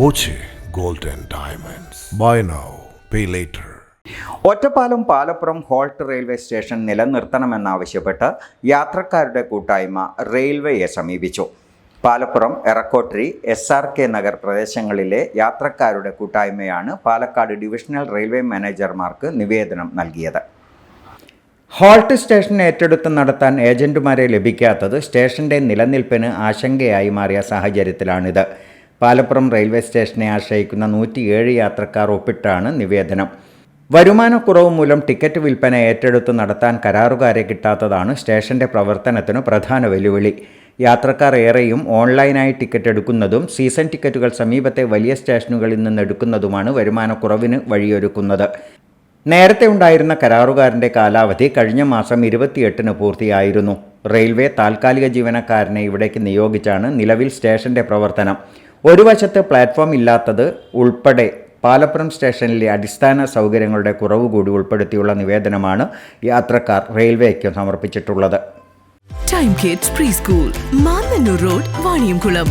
Boche golden diamonds. Buy now pay later Ottapalam Palappuram halt railway station നിലനിർത്തണമെന്നാവശ്യപ്പെട്ട് യാത്രക്കാരുടെ കൂട്ടായ്മ റെയിൽവേയെ സമീപിച്ചു. Palappuram Erakkottiri S R K Nagar പ്രദേശങ്ങളിലെ യാത്രക്കാരുടെ കൂട്ടായ്മയാണ് പാലക്കാട് ഡിവിഷണൽ റെയിൽവേ മാനേജർമാർക്ക് നിവേദനം നൽകിയത്. ഹോൾട്ട് സ്റ്റേഷൻ ഏറ്റെടുത്ത് നടത്താൻ ഏജന്റുമാരെ ലഭിക്കാത്തത് സ്റ്റേഷന്റെ നിലനിൽപ്പിന് ആശങ്കയായി മാറിയ സാഹചര്യത്തിലാണിത്. പാലപ്പുറം റെയിൽവേ സ്റ്റേഷനെ ആശ്രയിക്കുന്ന നൂറ്റിയേഴ് യാത്രക്കാർ ഒപ്പിട്ടാണ് നിവേദനം. വരുമാനക്കുറവ് മൂലം ടിക്കറ്റ് വിൽപ്പന ഏറ്റെടുത്ത് നടത്താൻ കരാറുകാരെ കിട്ടാത്തതാണ് സ്റ്റേഷന്റെ പ്രവർത്തനത്തിന് പ്രധാന വെല്ലുവിളി. യാത്രക്കാർ ഏറെയും ഓൺലൈനായി ടിക്കറ്റ് എടുക്കുന്നതും സീസൺ ടിക്കറ്റുകൾ സമീപത്തെ വലിയ സ്റ്റേഷനുകളിൽ നിന്ന് എടുക്കുന്നതുമാണ് വരുമാനക്കുറവിന് വഴിയൊരുക്കുന്നത്. നേരത്തെ ഉണ്ടായിരുന്ന കരാറുകാരന്റെ കാലാവധി കഴിഞ്ഞ മാസം ഇരുപത്തിയെട്ടിന് പൂർത്തിയായിരുന്നു. റെയിൽവേ താൽക്കാലിക ജീവനക്കാരനെ ഇവിടേക്ക് നിയോഗിച്ചാണ് നിലവിൽ സ്റ്റേഷന്റെ പ്രവർത്തനം. ഒരു വശത്ത് പ്ലാറ്റ്ഫോം ഇല്ലാത്തത് ഉൾപ്പെടെ പാലപ്പുറം സ്റ്റേഷനിലെ അടിസ്ഥാന സൗകര്യങ്ങളുടെ കുറവ് കൂടി ഉൾപ്പെടുത്തിയുള്ള നിവേദനമാണ് യാത്രക്കാർ റെയിൽവേക്ക് സമർപ്പിച്ചിട്ടുള്ളത്. Time kids preschool Mannanur road Vaniyamkulam